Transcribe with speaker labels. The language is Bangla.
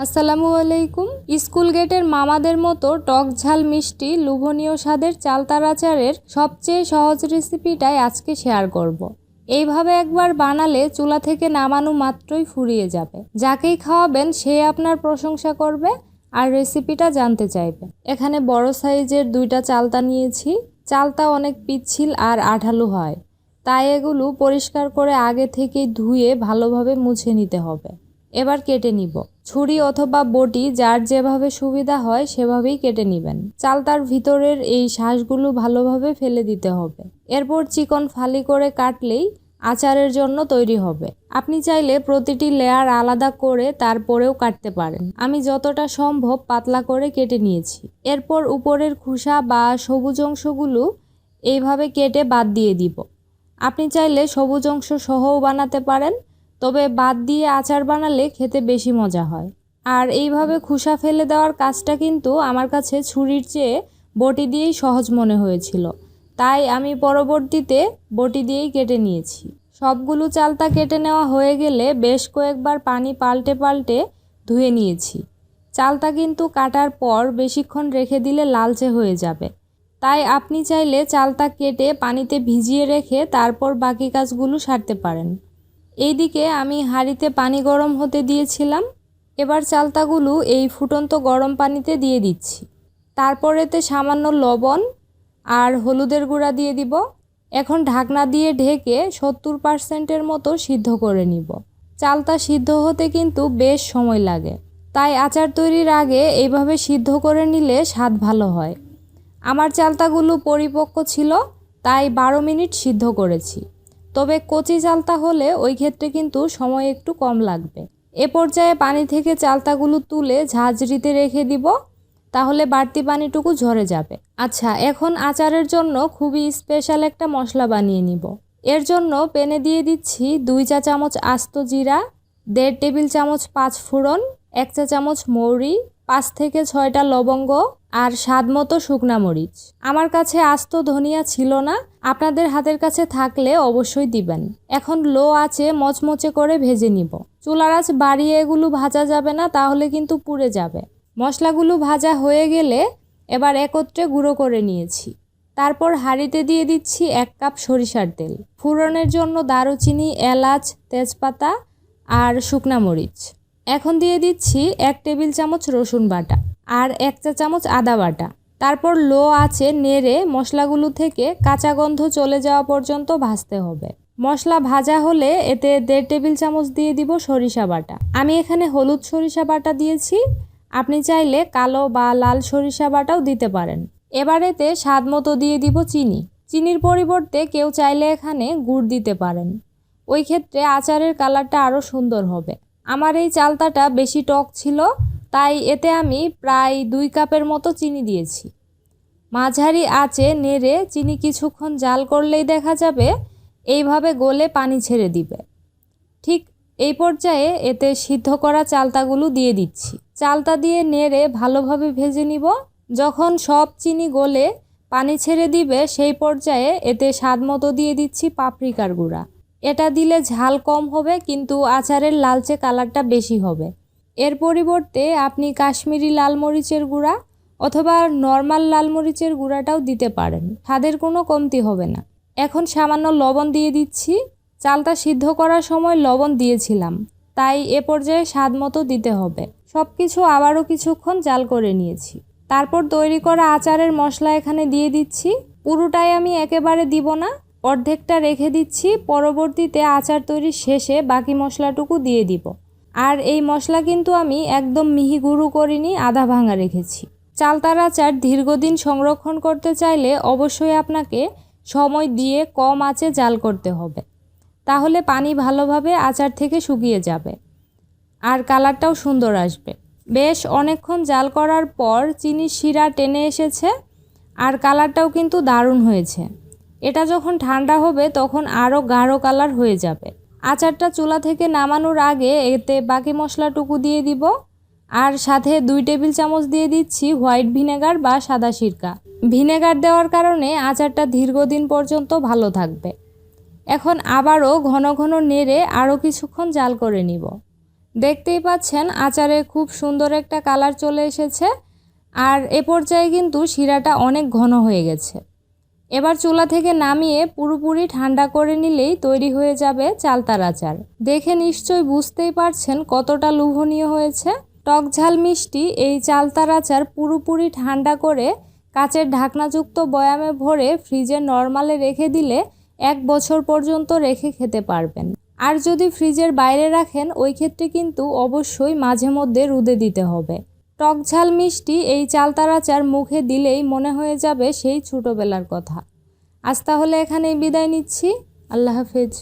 Speaker 1: আসসালামু আলাইকুম। স্কুল গেটের মামাদের মতো টক ঝাল, মিষ্টি, লোভনীয় স্বাদের চালতার আচারের সবচেয়ে সহজ রেসিপিটাই আজকে শেয়ার করব। এইভাবে একবার বানালে চুলা থেকে নামানো মাত্রই ফুরিয়ে যাবে। যাকেই খাওয়াবেন সে আপনার প্রশংসা করবে আর রেসিপিটা জানতে চাইবে। এখানে বড় সাইজের দুইটা চালতা নিয়েছি। চালতা অনেক পিচ্ছিল আর আঠালো হয়। তাই এগুলো পরিষ্কার করে আগে থেকেই ধুয়ে ভালোভাবে মুছে নিতে হবে। এবার কেটে নিব। ছুরি অথবা বটি যার যেভাবে সুবিধা হয় সেভাবেই কেটে নেবেন। চালতার ভিতরের এই শ্বাসগুলো ভালোভাবে ফেলে দিতে হবে। এরপর চিকন ফালি করে কাটলেই আচারের জন্য তৈরি হবে। আপনি চাইলে প্রতিটি লেয়ার আলাদা করে তারপরেও কাটতে পারেন। আমি যতটা সম্ভব পাতলা করে কেটে নিয়েছি। এরপর উপরের খোসা বা সবুজ অংশগুলো এইভাবে কেটে বাদ দিয়ে দিব। আপনি চাইলে সবুজ অংশ সহও বানাতে পারেন। তবে বাদ দিয়ে আচার বানালে খেতে বেশি মজা হয়। আর এইভাবে খোসা ফেলে দেওয়ার কাজটা কিন্তু আমার কাছে ছুরির চেয়ে বটি দিয়েই সহজ মনে হয়েছিল। তাই আমি পরবর্তীতে বটি দিয়েই কেটে নিয়েছি। সবগুলো চালতা কেটে নেওয়া হয়ে গেলে বেশ কয়েকবার পানি পাল্টে পাল্টে ধুয়ে নিয়েছি। চালতা কিন্তু কাটার পর বেশিক্ষণ রেখে দিলে লালচে হয়ে যাবে। তাই আপনি চাইলে চালতা কেটে পানিতে ভিজিয়ে রেখে তারপর বাকি কাজগুলো সারতে পারেন। এইদিকে আমি হাঁড়িতে পানি গরম হতে দিয়েছিলাম, এবার চালতাগুলো এই ফুটন্ত গরম পানিতে দিয়ে দিচ্ছি। তারপর এতে সামান্য লবণ আর হলুদের গুঁড়া দিয়ে দিব। এখন ঢাকনা দিয়ে ঢেকে সত্তর পার্সেন্টের মতো সিদ্ধ করে নিব। চালতা সিদ্ধ হতে কিন্তু বেশ সময় লাগে। তাই আচার তৈরির আগে এইভাবে সিদ্ধ করে নিলে স্বাদ ভালো হয়। আমার চালতাগুলো পরিপক্ক ছিল, তাই বারো মিনিট সিদ্ধ করেছি। তবে কচি চালতা হলে ওই ক্ষেত্রে কিন্তু সময় একটু কম লাগবে। এ পর্যায়ে পানি থেকে চালতাগুলো তুলে ঝাঁঝরিতে রেখে দিব, তাহলে বাড়তি পানিটুকু ঝরে যাবে। আচ্ছা এখন আচারের জন্য খুবই স্পেশাল একটা মশলা বানিয়ে নিব। এর জন্য পেনে দিয়ে দিচ্ছি দুই চা চামচ আস্ত জিরা, দেড় টেবিল চামচ পাঁচ ফোড়ন, এক চা চামচ মৌরি, পাঁচ থেকে ছয়টা লবঙ্গ আর স্বাদ মতো শুকনা মরিচ। আমার কাছে আস্ত ধনিয়া ছিল না, আপনাদের হাতের কাছে থাকলে অবশ্যই দিবেন। এখন লো আছে মচমচে করে ভেজে নিব। চুলার আঁচ বাড়িয়ে এগুলো ভাজা যাবে না, তাহলে কিন্তু পুড়ে যাবে। মশলাগুলো ভাজা হয়ে গেলে এবার একত্রে গুঁড়ো করে নিয়েছি। তারপর হাঁড়িতে দিয়ে দিচ্ছি এক কাপ সরিষার তেল। ফুরনের জন্য দারুচিনি, এলাচ, তেজপাতা আর শুকনা মরিচ। এখন দিয়ে দিচ্ছি এক টেবিল চামচ রসুন বাটা। আর এক চা চামচ আদা বাটা। তারপর লো আছে নেড়ে মশলাগুলো থেকে কাঁচা গন্ধ চলে যাওয়া পর্যন্ত ভাজতে হবে। মশলা ভাজা হলে এতে দেড় টেবিল চামচ দিয়ে দিব সরিষা বাটা। আমি এখানে হলুদ সরিষা বাটা দিয়েছি। আপনি চাইলে কালো বা লাল সরিষা বাটাও দিতে পারেন। এবার এতে স্বাদ মতো দিয়ে দিব চিনি। চিনির পরিবর্তে কেউ চাইলে এখানে গুড় দিতে পারেন। ওই ক্ষেত্রে আচারের কালারটা আরও সুন্দর হবে। আমার এই চালতাটা বেশি টক ছিল। তাই এতে আমি প্রায় দুই কাপের মতো চিনি দিয়েছি। মাঝারি আঁচে নেড়ে চিনি কিছুক্ষণ জাল করলেই দেখা যাবে এইভাবে গলে পানি ছেড়ে দিবে। ঠিক এই পর্যায়ে এতে সিদ্ধ করা চালতাগুলো দিয়ে দিচ্ছি। চালতা দিয়ে নেড়ে ভালোভাবে ভেজে নিব। যখন সব চিনি গলে পানি ছেড়ে দিবে, সেই পর্যায়ে এতে স্বাদ মতো দিয়ে দিচ্ছি পাপরিকার গুঁড়া। এটা দিলে ঝাল কম হবে, কিন্তু আচারের লালচে কালারটা বেশি হবে। এর পরিবর্তে আপনি কাশ্মীরি লাল মরিচের গুঁড়া অথবা নর্মাল লাল মরিচের গুঁড়াটাও দিতে পারেন। স্বাদের কোনো কমতি হবে না। এখন সামান্য লবণ দিয়ে দিচ্ছি। চালটা সিদ্ধ করার সময় লবণ দিয়েছিলাম। তাই এ পর্যায়ে স্বাদ মতো দিতে হবে। সব কিছু আবারও কিছুক্ষণ জাল করে নিয়েছি। তারপর তৈরি করা আচারের মশলা এখানে দিয়ে দিচ্ছি। পুরোটাই আমি একেবারে দিব না। অর্ধেকটা রেখে দিচ্ছি। পরবর্তীতে আচার তৈরির শেষে বাকি মশলাটুকু দিয়ে দিব। আর এই মশলা কিন্তু আমি একদম মিহি গুঁড়ো করিনি, আধা ভাঙা রেখেছি। চালতার আচার দীর্ঘদিন সংরক্ষণ করতে চাইলে অবশ্যই আপনাকে সময় দিয়ে কম আঁচে জাল করতে হবে। তাহলে পানি ভালোভাবে আচার থেকে শুকিয়ে যাবে। আর কালারটাও সুন্দর আসবে। বেশ অনেকক্ষণ জাল করার পর চিনির শিরা টেনে এসেছে, আর কালারটাও কিন্তু দারুণ হয়েছে। এটা যখন ঠান্ডা হবে তখন আরও গাঢ় কালার হয়ে যাবে। আচারটা চুলা থেকে নামানোর আগে এতে বাকি মশলাটুকু দিয়ে দিব। আর সাথে দুই টেবিল চামচ দিয়ে দিচ্ছি হোয়াইট ভিনেগার বা সাদা সিরকা। ভিনেগার দেওয়ার কারণে আচারটা দীর্ঘদিন পর্যন্ত ভালো থাকবে। এখন আবারও ঘন ঘন নেড়ে আরও কিছুক্ষণ জাল করে নিব। দেখতেই পাচ্ছেন আচারে খুব সুন্দর একটা কালার চলে এসেছে। আর এ পর্যায়ে কিন্তু শিরাটা অনেক ঘন হয়ে গেছে। এবার চুলা থেকে নামিয়ে পুরোপুরি ঠান্ডা করে নিলেই তৈরি হয়ে যাবে চালতার আচার। দেখে নিশ্চয় বুঝতেই পারছেন কতটা লোভনীয় হয়েছে। টক ঝাল মিষ্টি এই চালতার আচার পুরোপুরি ঠান্ডা করে কাচের ঢাকনাযুক্ত বয়ামে ভরে ফ্রিজে নর্মালে রেখে দিলে এক বছর পর্যন্ত রেখে খেতে পারবেন। আর যদি ফ্রিজের বাইরে রাখেন, ওই ক্ষেত্রে কিন্তু অবশ্যই মাঝে মধ্যে রুদে দিতে হবে। টক ঝাল মিষ্টি এই চালতার আচার মুখে দিলেই মনে হয়ে যাবে সেই ছোটোবেলার কথা। আজ তাহলে এখানেই বিদায় নিচ্ছি। আল্লাহ হাফেজ।